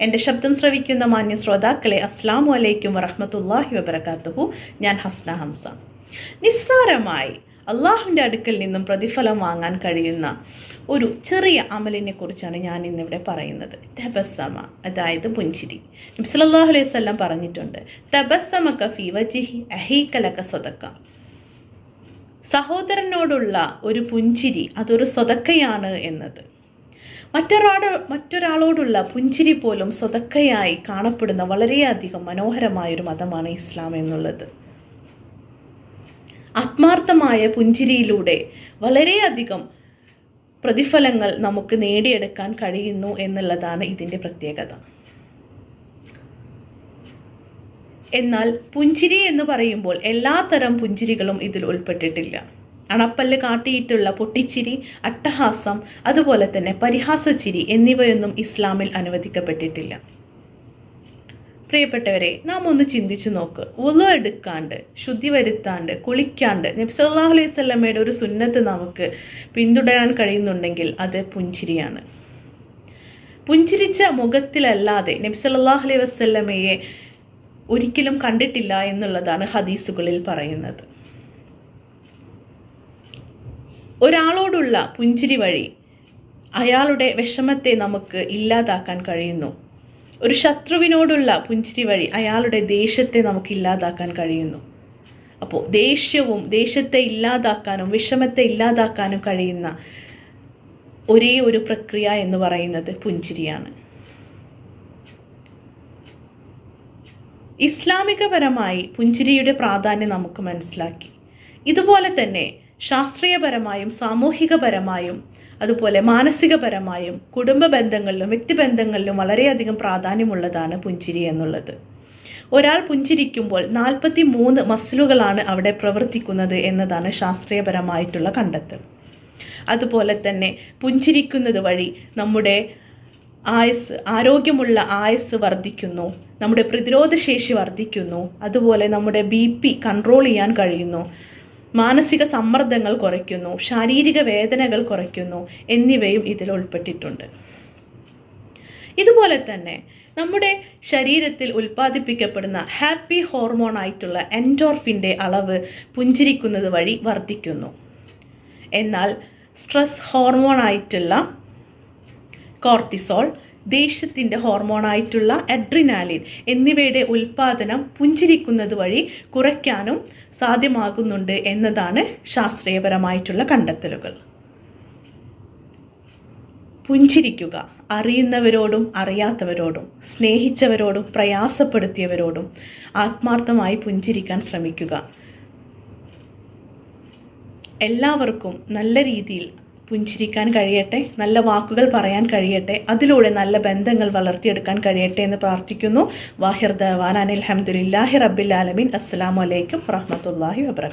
എന്റെ ശബ്ദം ശ്രവിക്കുന്ന മാന്യ ശ്രോതാക്കളെ അസ്സാം വലൈക്കും വറഹമത്തല്ലാഹി വബർക്കാത്തുഹു ഞാൻ ഹസ്ന ഹംസ. നിസ്സാരമായി അള്ളാഹുവിന്റെ അടുക്കൽ നിന്നും പ്രതിഫലം വാങ്ങാൻ കഴിയുന്ന ഒരു ചെറിയ അമലിനെ കുറിച്ചാണ് ഞാൻ ഇന്നിവിടെ പറയുന്നത്. തബസ്സമ അതായത് പുഞ്ചിരി. നബ്സലാഹു അലൈഹി സ്വല്ലം പറഞ്ഞിട്ടുണ്ട് തബസ്സമ കഫി വജിഹി അഹീക്കലക സ്വതക്ക സഹോദരനോടുള്ള ഒരു പുഞ്ചിരി അതൊരു സ്വതക്കയാണ് എന്നത്. മറ്റൊരാളോ മറ്റൊരാളോടുള്ള പുഞ്ചിരി പോലും സ്വതക്കയായി കാണപ്പെടുന്ന വളരെയധികം മനോഹരമായൊരു മതമാണ് ഇസ്ലാം എന്നുള്ളത്. ആത്മാർത്ഥമായ പുഞ്ചിരിയിലൂടെ വളരെയധികം പ്രതിഫലങ്ങൾ നമുക്ക് നേടിയെടുക്കാൻ കഴിയുന്നു എന്നുള്ളതാണ് ഇതിന്റെ പ്രത്യേകത. എന്നാൽ പുഞ്ചിരി എന്ന് പറയുമ്പോൾ എല്ലാത്തരം പുഞ്ചിരികളും ഇതിൽ ഉൾപ്പെട്ടിട്ടില്ല. അണപ്പല്ല് കാട്ടിയിട്ടുള്ള പൊട്ടിച്ചിരി അട്ടഹാസം അതുപോലെ തന്നെ പരിഹാസച്ചിരി എന്നിവയൊന്നും ഇസ്ലാമിൽ അനുവദിക്കപ്പെട്ടിട്ടില്ല. പ്രിയപ്പെട്ടവരെ നാം ഒന്ന് ചിന്തിച്ചു നോക്ക്. ഉളു എടുക്കാണ്ട് ശുദ്ധി വരുത്താണ്ട് കുളിക്കാണ്ട് നബ്സല്ലാഹു അലൈഹി സ്വല്ലമ്മയുടെ ഒരു സുന്നത്ത് നമുക്ക് പിന്തുടരാൻ കഴിയുന്നുണ്ടെങ്കിൽ അത് പുഞ്ചിരിയാണ്. പുഞ്ചിരിച്ച മുഖത്തിലല്ലാതെ നബ്സല്ലാഹു അലൈഹി വസ്ല്ലമ്മയെ ഒരിക്കലും കണ്ടിട്ടില്ല എന്നുള്ളതാണ് ഹദീസുകളിൽ പറയുന്നത്. ഒരാളോടുള്ള പുഞ്ചിരി വഴി അയാളുടെ വിഷമത്തെ നമുക്ക് ഇല്ലാതാക്കാൻ കഴിയുന്നു. ഒരു ശത്രുവിനോടുള്ള പുഞ്ചിരി വഴി അയാളുടെ ദേഷ്യത്തെ നമുക്ക് ഇല്ലാതാക്കാൻ കഴിയുന്നു. അപ്പോൾ ദേഷ്യവും ദേഷ്യത്തെ ഇല്ലാതാക്കാനും വിഷമത്തെ ഇല്ലാതാക്കാനും കഴിയുന്ന ഒരേ ഒരു പ്രക്രിയ എന്ന് പറയുന്നത് പുഞ്ചിരിയാണ്. ഇസ്ലാമികപരമായി പുഞ്ചിരിയുടെ പ്രാധാന്യം നമുക്ക് മനസ്സിലാക്കി. ഇതുപോലെ തന്നെ ശാസ്ത്രീയപരമായും സാമൂഹികപരമായും അതുപോലെ മാനസികപരമായും കുടുംബ ബന്ധങ്ങളിലും വ്യക്തിബന്ധങ്ങളിലും വളരെയധികം പ്രാധാന്യമുള്ളതാണ് പുഞ്ചിരി എന്നുള്ളത്. ഒരാൾ പുഞ്ചിരിക്കുമ്പോൾ നാൽപ്പത്തി മൂന്ന് മസിലുകളാണ് അവിടെ പ്രവർത്തിക്കുന്നത് എന്നതാണ് ശാസ്ത്രീയപരമായിട്ടുള്ള കണ്ടെത്തൽ. അതുപോലെ തന്നെ പുഞ്ചിരിക്കുന്നത് വഴി നമ്മുടെ ആയുസ് ആരോഗ്യമുള്ള ആയുസ് വർദ്ധിക്കുന്നു നമ്മുടെ പ്രതിരോധശേഷി വർദ്ധിക്കുന്നു അതുപോലെ നമ്മുടെ ബി പി കൺട്രോൾ ചെയ്യാൻ കഴിയുന്നു മാനസിക സമ്മർദ്ദങ്ങൾ കുറയ്ക്കുന്നു ശാരീരിക വേദനകൾ കുറയ്ക്കുന്നു എന്നിവയും ഇതിൽ ഉൾപ്പെട്ടിട്ടുണ്ട്. ഇതുപോലെ തന്നെ നമ്മുടെ ശരീരത്തിൽ ഉൽപ്പാദിപ്പിക്കപ്പെടുന്ന ഹാപ്പി ഹോർമോൺ ആയിട്ടുള്ള എൻഡോർഫിന്റെ അളവ് പുഞ്ചിരിക്കുന്നത് വഴി വർദ്ധിക്കുന്നു. എന്നാൽ സ്ട്രെസ് ഹോർമോൺ ആയിട്ടുള്ള കോർട്ടിസോൾ ദേഷ്യത്തിന്റെ ഹോർമോണായിട്ടുള്ള അഡ്രിനാലിൻ എന്നിവയുടെ ഉൽപാദനം പുഞ്ചിരിക്കുന്നത് വഴി കുറയ്ക്കാനും സാധ്യമാകുന്നുണ്ട് എന്നതാണ് ശാസ്ത്രീയപരമായിട്ടുള്ള കണ്ടെത്തലുകൾ. പുഞ്ചിരിക്കുക അറിയുന്നവരോടും അറിയാത്തവരോടും സ്നേഹിച്ചവരോടും പ്രയാസപ്പെടുത്തിയവരോടും ആത്മാർത്ഥമായി പുഞ്ചിരിക്കാൻ ശ്രമിക്കുക. എല്ലാവർക്കും നല്ല രീതിയിൽ പുഞ്ചിരിക്കാൻ കഴിയട്ടെ നല്ല വാക്കുകൾ പറയാൻ കഴിയട്ടെ അതിലൂടെ നല്ല ബന്ധങ്ങൾ വളർത്തിയെടുക്കാൻ കഴിയട്ടെ എന്ന് പ്രാർത്ഥിക്കുന്നു. വാഹിർ ദവാൻ അനിൽ അഹമ്മദില്ലാഹി റബ്ബിൽ ആലമീൻ. അസ്സാം വലൈക്കും വറഹമത്തല്ലാഹി വബർക്കാത്തു